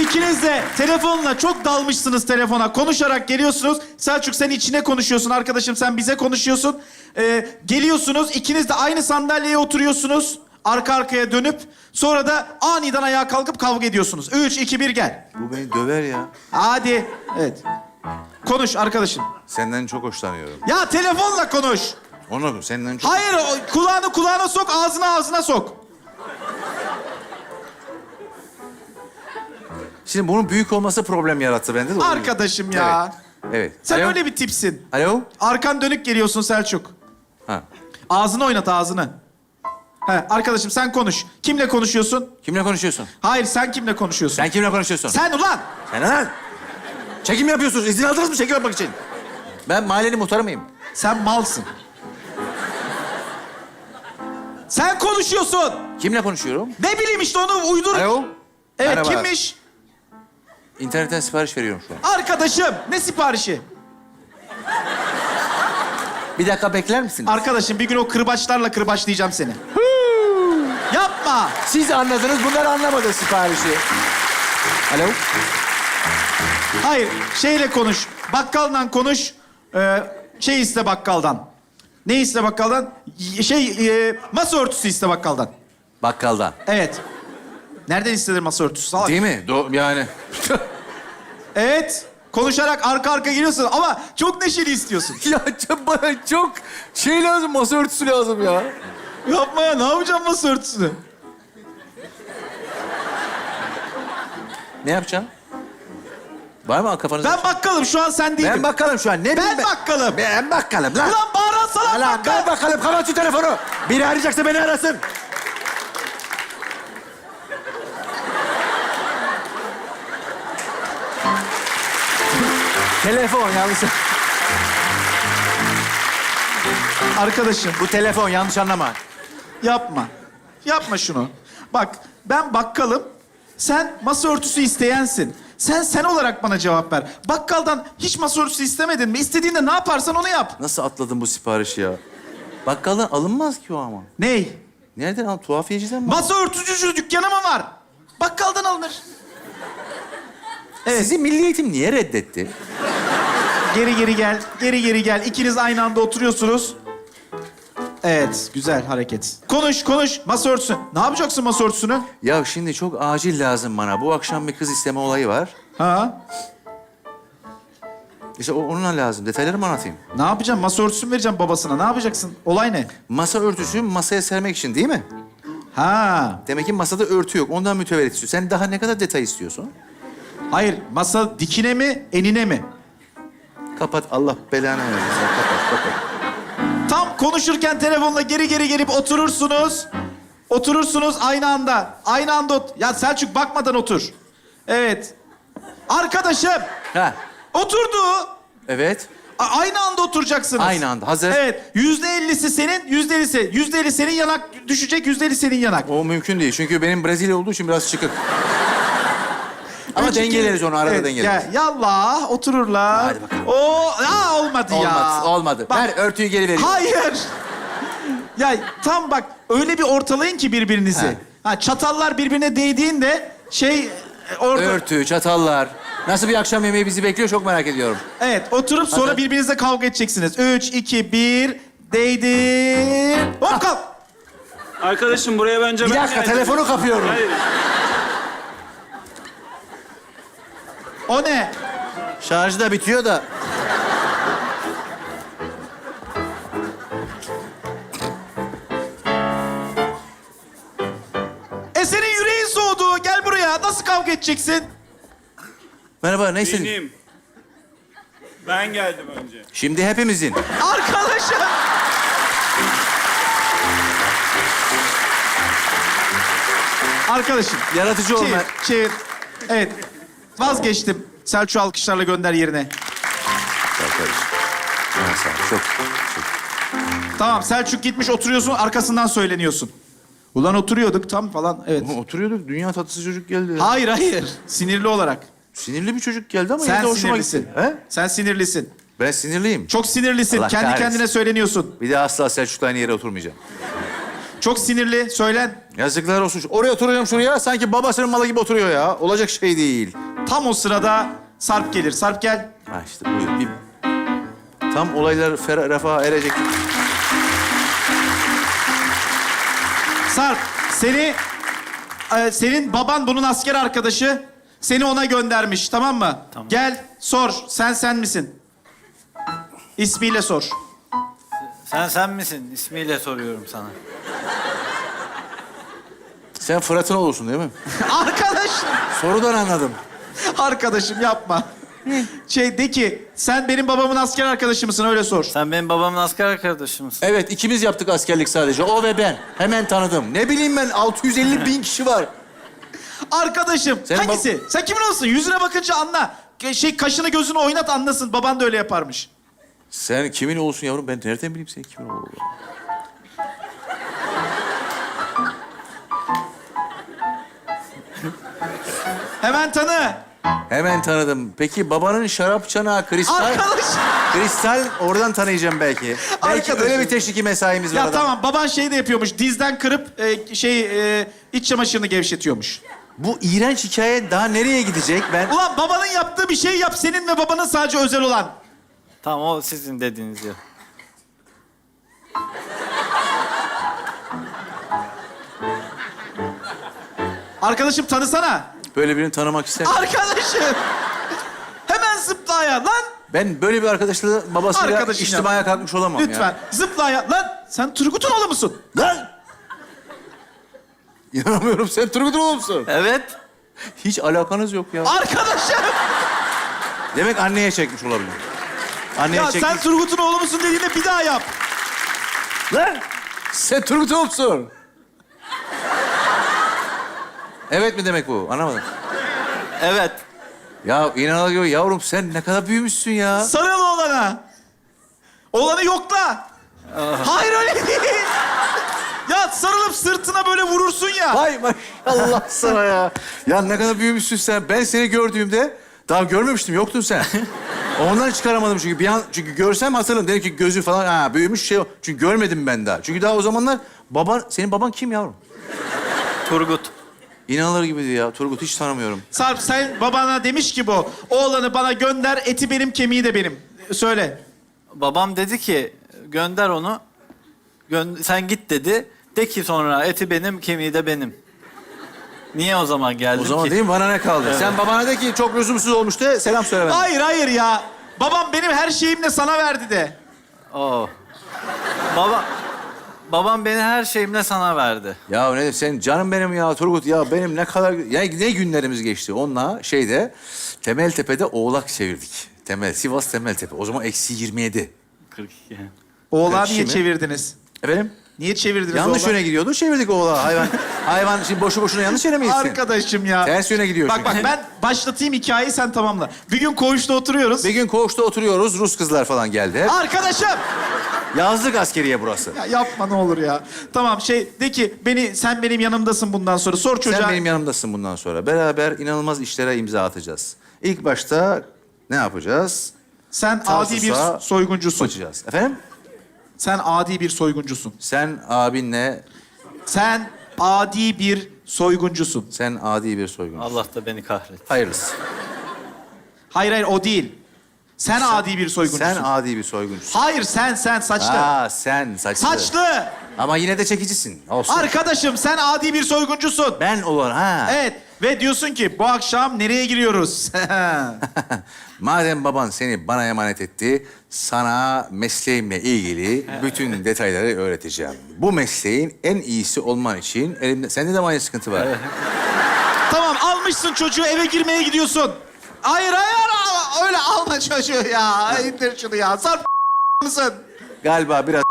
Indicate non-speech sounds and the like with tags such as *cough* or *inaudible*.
İkiniz de telefonla çok dalmışsınız telefona. Konuşarak geliyorsunuz. Selçuk sen içine konuşuyorsun. Arkadaşım sen bize konuşuyorsun. Ee, geliyorsunuz. ikiniz de aynı sandalyeye oturuyorsunuz. Arka arkaya dönüp. Sonra da aniden ayağa kalkıp kavga ediyorsunuz. Üç, iki, bir gel. Bu beni döver ya. Hadi. Evet. Konuş arkadaşım. Senden çok hoşlanıyorum. Ya telefonla konuş. Onu senden çok... Hayır, o kulağını kulağına sok, ağzına ağzına sok. Şimdi bunun büyük olması problem yarattı bende de. Arkadaşım ya. Evet. evet. Sen Alo? öyle bir tipsin. Alo? Arkan dönük geliyorsun Selçuk. Ha. Ağzını oynat ağzını. He, arkadaşım sen konuş. Kimle konuşuyorsun? Kimle konuşuyorsun? Hayır sen kimle konuşuyorsun? Sen kimle konuşuyorsun? Sen ulan! Sen lan! Çekim yapıyorsunuz. İzin aldınız mı çekim yapmak için? Ben mahallenin muhtarı mıyım? Sen malsın. Sen konuşuyorsun. Kimle konuşuyorum? Ne bileyim işte onu uydur. Alo? Evet Merhaba. kimmiş? İnternetten sipariş veriyorum şu an. Arkadaşım. Ne siparişi? Bir dakika bekler misiniz? Arkadaşım bir gün o kırbaçlarla kırbaçlayacağım seni. Yapma. Siz anladınız, bunlar anlamadı siparişi. Alo? Hayır şeyle konuş. Bakkaldan konuş. Ee, şey iste bakkaldan. Ne iste bakkaldan? Y- Şey e, masa örtüsü iste bakkaldan. Bakkaldan. Evet. Nereden istenir masa örtüsü? Salak. Değil mi? Do yani. *laughs* Evet. Konuşarak arka arka geliyorsun ama çok neşeli istiyorsun. *laughs* ya çok- bana çok şey lazım, masa örtüsü lazım ya. Yapma ya ne yapacağım masa örtüsünü? Ne yapacağım? Var mı kafanızda? Ben bakkalım şu an sen değilim. Ben bakalım şu an. Ne Ben bileyim bakkalım. Ben bakalım lan. Ulan bağıran salak Lan bakkal. ben bakalım. Kapat şu telefonu. Biri arayacaksa beni arasın. Telefon yanlış. Arkadaşım Bu telefon yanlış anlama. yapma. Yapma şunu. Bak ben bakkalım. Sen masa örtüsü isteyensin. Sen sen olarak bana cevap ver. Bakkaldan hiç masa örtüsü istemedin mi? İstediğinde ne yaparsan onu yap. Nasıl atladın bu siparişi ya? Bakkaldan alınmaz ki o ama. Ney? Nereden al? Tuhafiyeciden mi? Masa örtücü dükkanı mı var? Bakkaldan alınır. Evet. Sizi milli eğitim niye reddetti? Geri geri gel. Geri geri gel. İkiniz aynı anda oturuyorsunuz. Evet, güzel hareket. Konuş, konuş. Masa örtüsü. Ne yapacaksın masa örtüsünü? Ya şimdi çok acil lazım bana. Bu akşam bir kız isteme olayı var. Ha? İşte o- onunla lazım. Detayları mı anlatayım? Ne yapacaksın? Masa örtüsü mü vereceksin babasına? Ne yapacaksın? Olay ne? Masa örtüsü masaya sermek için değil mi? Ha. Demek ki masada örtü yok. Ondan mütevellit istiyor. Sen daha ne kadar detay istiyorsun? Hayır, masa dikine mi, enine mi? Kapat. Allah belanı versin. Kapat, kapat. Tam konuşurken telefonla geri geri gelip oturursunuz. Oturursunuz aynı anda. Aynı anda ot- Ya Selçuk bakmadan otur. Evet. Arkadaşım Ha. oturdu. Evet. A- aynı anda oturacaksınız. Aynı anda. Hazır. Evet. Yüzde ellisi senin, yüzde ellisi. Yüzde elli senin yanak düşecek, yüzde elli senin yanak. O mümkün değil. Çünkü benim Brezilya olduğu için biraz çıkık. Ama dengeleriz onu. Arada Evet, dengeleriz. Ya, yallah otururlar. Hadi bakalım. Oo, aa, olmadı ya. Olmadı. Olmadı. Bak- Ver örtüyü geri vereyim. Hayır. ya tam bak öyle bir ortalayın ki birbirinizi. He. Ha, çatallar birbirine değdiğinde şey e, orada... Örtü, çatallar. Nasıl bir akşam yemeği bizi bekliyor çok merak ediyorum. Evet oturup sonra birbirinizle kavga edeceksiniz. Üç, iki, bir, değdi. Hop kalk. Arkadaşım buraya bence Bir ben dakika geldim. telefonu kapıyorum. Hayır. O ne? Şarjı da bitiyor da. E senin yüreğin soğudu. Gel buraya. Nasıl kavga edeceksin? Merhaba ne istedin? Benim. Ben geldim önce. Şimdi hepimizin. Arkadaşım. Arkadaşım. Yaratıcı olma. Çevir, çevir. Evet. Vazgeçtim. Selçuk'u alkışlarla gönder yerine. Çok. Tamam Selçuk gitmiş oturuyorsun arkasından söyleniyorsun. Ulan oturuyorduk tam falan. Evet. Ama oturuyorduk. Dünya tatlısı çocuk geldi. Hayır hayır. Sinirli olarak. Sinirli bir çocuk geldi ama Sen yine de hoşuma sinirlisin. gitti. He? Sen sinirlisin. Ben sinirliyim. Çok sinirlisin. Allah Kendi kahretsin. kendine söyleniyorsun. Bir daha asla Selçuk'la aynı yere oturmayacağım. Çok sinirli. Söylen. Yazıklar olsun. Oraya oturuyorum şuraya. Sanki babasının malı gibi oturuyor ya. Olacak şey değil. Tam o sırada Sarp gelir. Sarp gel. Ha işte buyur. Bir... Tam olaylar fer- refaha erecek. Sarp seni e, senin baban bunun asker arkadaşı. Seni ona göndermiş tamam mı? Tamam. Gel sor. Sen sen misin? İsmiyle sor. Sen sen misin? İsmiyle soruyorum sana. Sen Fırat'ın olursun değil mi? *laughs* Arkadaşım. Sorudan anladım. Arkadaşım yapma. Şey de ki sen benim babamın asker arkadaşı mısın öyle sor. Sen benim babamın asker arkadaşımsın. Evet ikimiz yaptık askerlik sadece. O ve ben. Hemen tanıdım. Ne bileyim ben 650 *laughs* bin kişi var. Arkadaşım Senin hangisi? Sen kimin olsun? Yüzüne bakınca anla. Şey kaşını gözünü oynat anlasın. Baban da öyle yaparmış. Sen kimin olsun yavrum? Ben nereden bileyim senin kimin olduğunu? Hemen tanı. Hemen tanıdım. Peki babanın şarap çanağı kristal... Arkadaşım. Kristal oradan tanıyacağım belki. Belki Arkadaşım. öyle bir teşviki mesaimiz var. Ya adam. tamam baban şey de yapıyormuş. Dizden kırıp e, şey e, iç çamaşırını gevşetiyormuş. Bu iğrenç hikaye daha nereye gidecek? Ben Ulan babanın yaptığı bir şey yap. Senin ve babanın sadece özel olan. Tamam o sizin dediğiniz yer. Arkadaşım tanısana. Böyle birini tanımak isterim. Arkadaşım. Hemen zıpla ayağa lan. Ben böyle bir arkadaşla babasıyla Arkadaşın içtimaya yap. kalkmış olamam Lütfen ya. zıpla ayağa. Lan sen Turgut'un oğlu musun? Lan! İnanamıyorum sen Turgut'un oğlu musun? Evet. Hiç alakanız yok ya. Arkadaşım. Demek anneye çekmiş olabilir. Anneye Ya çekmiş. sen Turgut'un oğlu musun dediğinde bir daha yap. Lan! Sen Turgut'un oğlu musun? Evet mi demek bu? Anlamadım. Evet. Ya inanamıyorum yavrum sen ne kadar büyümüşsün ya. Sarıl oğlana. Oğlanı yokla. Hayır öyle değil. ya sarılıp sırtına böyle vurursun ya. Vay maşallah sana ya. Ya ne kadar büyümüşsün sen. Ben seni gördüğümde daha görmemiştim, yoktun sen. Ondan çıkaramadım çünkü bir an çünkü görsem hatırlarım. Dedim ki gözü falan ha büyümüş şey. o. Çünkü görmedim ben daha. Çünkü daha o zamanlar baban senin baban kim yavrum? Turgut. İnanılır gibi değil ya. Turgut hiç tanımıyorum. Sarp sen babana demiş ki bu. Oğlanı bana gönder, eti benim, kemiği de benim. Söyle. Babam dedi ki gönder onu. Gön- sen git dedi. De ki sonra eti benim, kemiği de benim. Niye o zaman geldin O zaman ki? değil mi? Bana ne kaldı? Evet. Sen babana de ki çok lüzumsuz olmuş de selam söyle bana. Hayır hayır ya. Babam benim her şeyimle sana verdi de. Oo. Baba, babam beni her şeyimle sana verdi. Ya ne sen canım benim ya Turgut ya benim ne kadar ya ne günlerimiz geçti onunla şeyde Temeltepe'de oğlak çevirdik. Temel Sivas Temeltepe. O zaman eksi 27. 42. Oğlağı niye mi? çevirdiniz? Efendim? Niye çevirdiniz Yanlış oğlağı? yöne gidiyordu çevirdik oğlağı. Hayvan hayvan şimdi boşu boşuna yanlış yere mi gitsin? Arkadaşım ya. Ters yöne gidiyor Bak çünkü. bak ben başlatayım hikayeyi sen tamamla. Bir gün koğuşta oturuyoruz. Bir gün koğuşta oturuyoruz. Rus kızlar falan geldi. Arkadaşım. Yazlık askeriye burası. Ya yapma ne olur ya. Tamam şey de ki beni sen benim yanımdasın bundan sonra. Sor çocuğa. Sen benim yanımdasın bundan sonra. Beraber inanılmaz işlere imza atacağız. İlk başta ne yapacağız? Sen adi bir Tarsus'a soyguncusun. Açacağız. Efendim? Sen adi bir soyguncusun. Sen abinle, Sen adi bir soyguncusun. sen adi bir soygun. Allah da beni kahretsin. Hayırlısı. Hayır hayır o değil. Sen, adi bir soyguncusun. Sen adi bir soyguncusun. Hayır sen sen saçlı. Aa sen saçlı. Saçlı. Ama yine de çekicisin. Olsun. Arkadaşım sen adi bir soyguncusun. ben olan ha. Evet ve diyorsun ki bu akşam nereye giriyoruz? *laughs* Madem baban seni bana emanet etti, sana mesleğimle ilgili bütün detayları öğreteceğim. Bu mesleğin en iyisi olman için elimde... Sende de mi aynı sıkıntı var? tamam almışsın çocuğu eve girmeye gidiyorsun. Hayır hayır öyle alma çocuğu ya. İndir şunu ya. Sarp *laughs* mısın? Galiba biraz